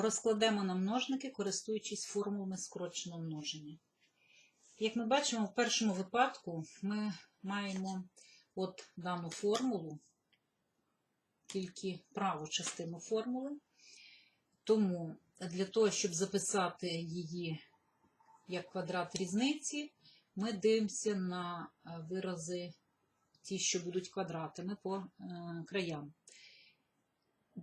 Розкладемо на множники, користуючись формулами скороченого множення. Як ми бачимо, в першому випадку ми маємо от дану формулу, тільки праву частину формули. Тому для того, щоб записати її як квадрат різниці, ми дивимося на е, вирази, ті, що будуть квадратами по е, краям.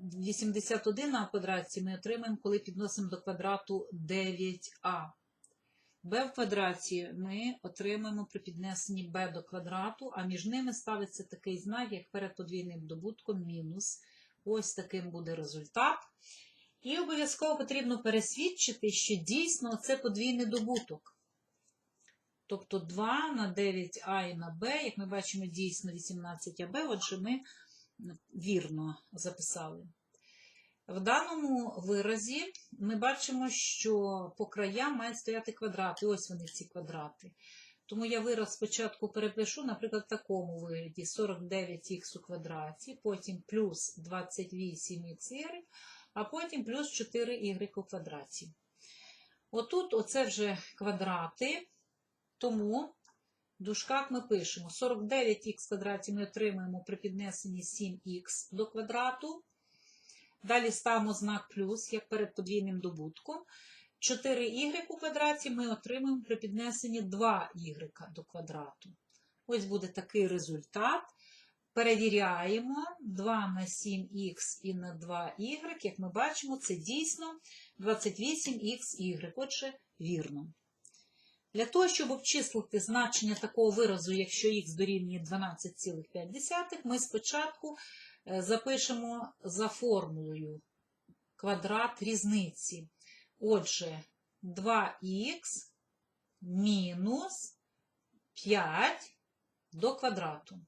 81 на квадраті ми отримаємо, коли підносимо до квадрату 9а. b в квадраті ми отримаємо при піднесенні b до квадрату, а між ними ставиться такий знак, як перед подвійним добутком мінус. Ось таким буде результат. І обов'язково потрібно пересвідчити, що дійсно це подвійний добуток. Тобто 2 на 9а і на b, як ми бачимо, дійсно 18аб, отже, ми вірно записали. В даному виразі ми бачимо, що по краям мають стояти квадрати. Ось вони ці квадрати. Тому я вираз спочатку перепишу, наприклад, в такому вигляді 49х у квадраті, потім плюс 28х, а потім плюс 4y у квадраті. Отут оце вже квадрати, тому в дужках ми пишемо 49х квадраті ми отримаємо при піднесенні 7х до квадрату. Далі ставимо знак плюс, як перед подвійним добутком. 4y у квадраті ми отримаємо при піднесенні 2y до квадрату. Ось буде такий результат. Перевіряємо 2 на 7х і на 2y. Як ми бачимо, це дійсно 28xy. Отже, вірно. Для того, щоб обчислити значення такого виразу, якщо х дорівнює 12,5, ми спочатку запишемо за формулою квадрат різниці. Отже, 2х мінус 5 до квадрату.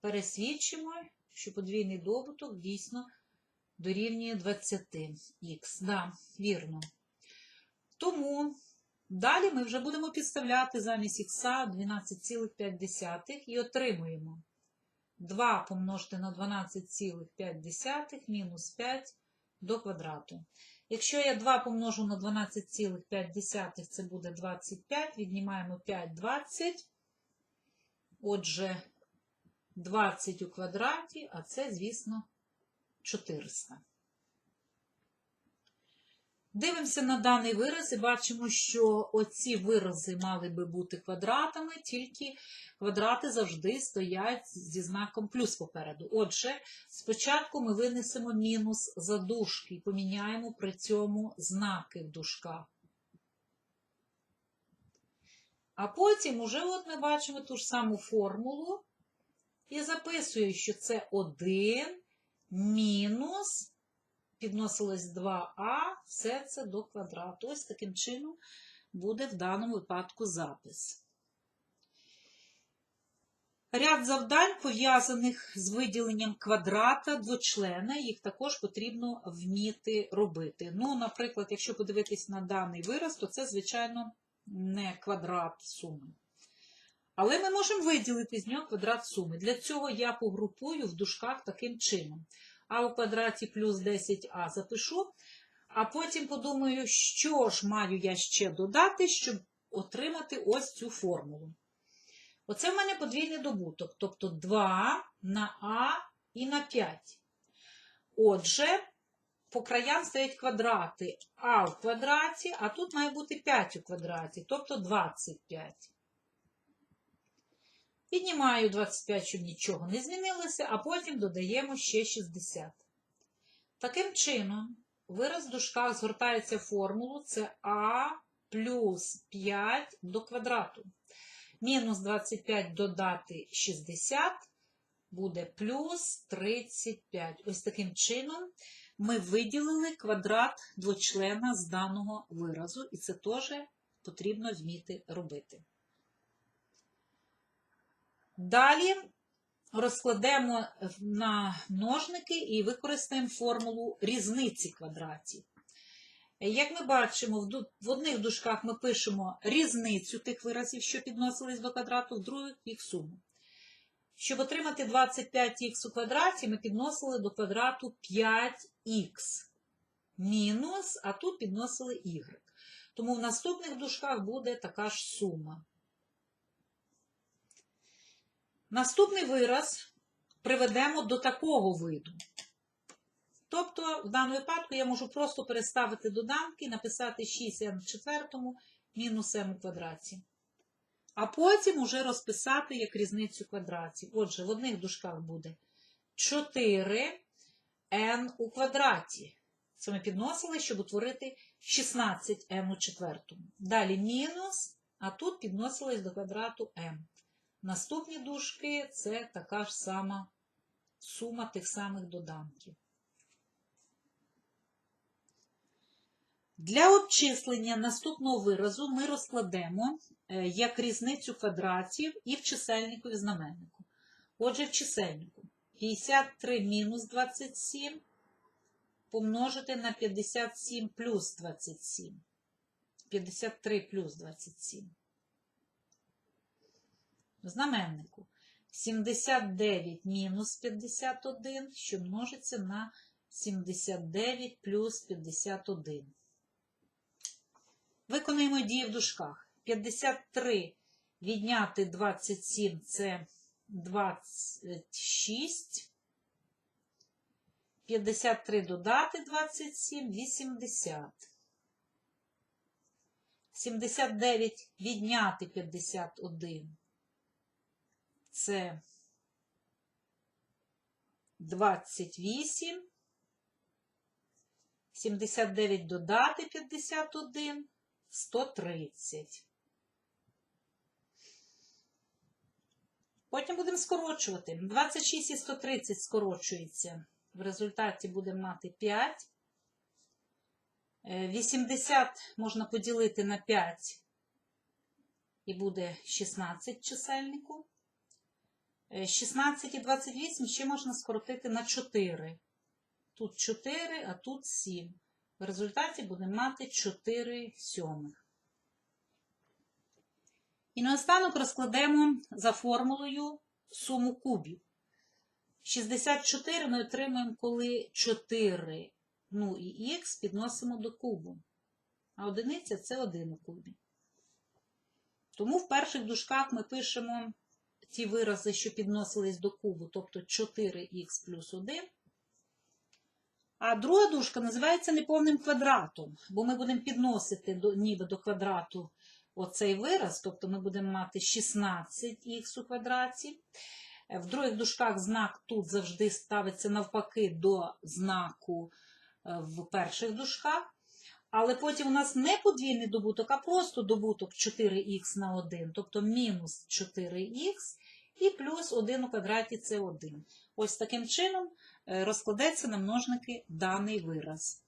Пересвідчимо, що подвійний добуток дійсно дорівнює 20х. Да, вірно. Тому далі ми вже будемо підставляти замість х 12,5 і отримуємо 2 помножити на 12,5 мінус 5 до квадрату. Якщо я 2 помножу на 12,5, це буде 25, віднімаємо 5 20. Отже, 20 у квадраті, а це, звісно, 400. Дивимося на даний вираз і бачимо, що оці вирази мали би бути квадратами, тільки квадрати завжди стоять зі знаком плюс попереду. Отже, спочатку ми винесемо мінус за дужки і поміняємо при цьому знаки в дужках. А потім уже от ми бачимо ту ж саму формулу і записую, що це 1 мінус підносилось 2а, все це до квадрату. Ось таким чином буде в даному випадку запис. Ряд завдань, пов'язаних з виділенням квадрата двочлена, їх також потрібно вміти робити. Ну, наприклад, якщо подивитись на даний вираз, то це, звичайно, не квадрат суми. Але ми можемо виділити з нього квадрат суми. Для цього я погрупую в дужках таким чином а у квадраті плюс 10а запишу, а потім подумаю, що ж маю я ще додати, щоб отримати ось цю формулу. Оце в мене подвійний добуток, тобто 2 на а і на 5. Отже, по краям стоять квадрати а в квадраті, а тут має бути 5 у квадраті, тобто 25. Піднімаю 25, щоб нічого не змінилося, а потім додаємо ще 60. Таким чином, вираз в дужках згортається в формулу це а плюс 5 до квадрату. Мінус 25 додати 60 буде плюс 35. Ось таким чином ми виділили квадрат двочлена з даного виразу, і це теж потрібно вміти робити. Далі розкладемо на множники і використаємо формулу різниці квадратів. Як ми бачимо, в одних дужках ми пишемо різницю тих виразів, що підносились до квадрату, в других їх суму. Щоб отримати 25х у квадраті, ми підносили до квадрату 5х. мінус, а тут підносили y. Тому в наступних дужках буде така ж сума. Наступний вираз приведемо до такого виду. Тобто, в даному випадку я можу просто переставити доданки, написати 6m в четвертому мінус m у квадраті. А потім уже розписати як різницю квадратів. Отже, в одних дужках буде 4n у квадраті. Це ми підносили, щоб утворити 16m у четвертому. Далі мінус, а тут підносилось до квадрату m. Наступні дужки це така ж сама сума тих самих доданків. Для обчислення наступного виразу ми розкладемо е, як різницю квадратів і в чисельнику і в знаменнику. Отже, в чисельнику 53 мінус 27 помножити на 57 плюс 27. 53 плюс 27. В знаменнику 79 мінус 51, що множиться на 79 плюс 51. Виконуємо дії в дужках. 53 відняти 27 це 26. 53 додати 27 80. 79 відняти 51 це 28. 79 додати 51 130. Потім будемо скорочувати. 26 і 130 скорочується. В результаті будемо мати 5. Е, 80 можна поділити на 5 і буде 16 чисельнику. Е, 16 і 28 ще можна скоротити на 4. Тут 4, а тут 7. В результаті будемо мати 4 сьомих. І наостанок розкладемо за формулою суму кубів. 64 ми отримаємо, коли 4 ну і х підносимо до кубу. А одиниця це 1 у кубі. Тому в перших дужках ми пишемо ті вирази, що підносились до кубу, тобто 4х плюс 1. А друга дужка називається неповним квадратом, бо ми будемо підносити до, ніби до квадрату оцей вираз, тобто ми будемо мати 16х у квадраті. Е, В других дужках знак тут завжди ставиться навпаки до знаку е, в перших дужках. Але потім у нас не подвійний добуток, а просто добуток 4х на 1, тобто мінус 4х і плюс 1 у квадраті це 1. Ось таким чином е, розкладеться на множники даний вираз.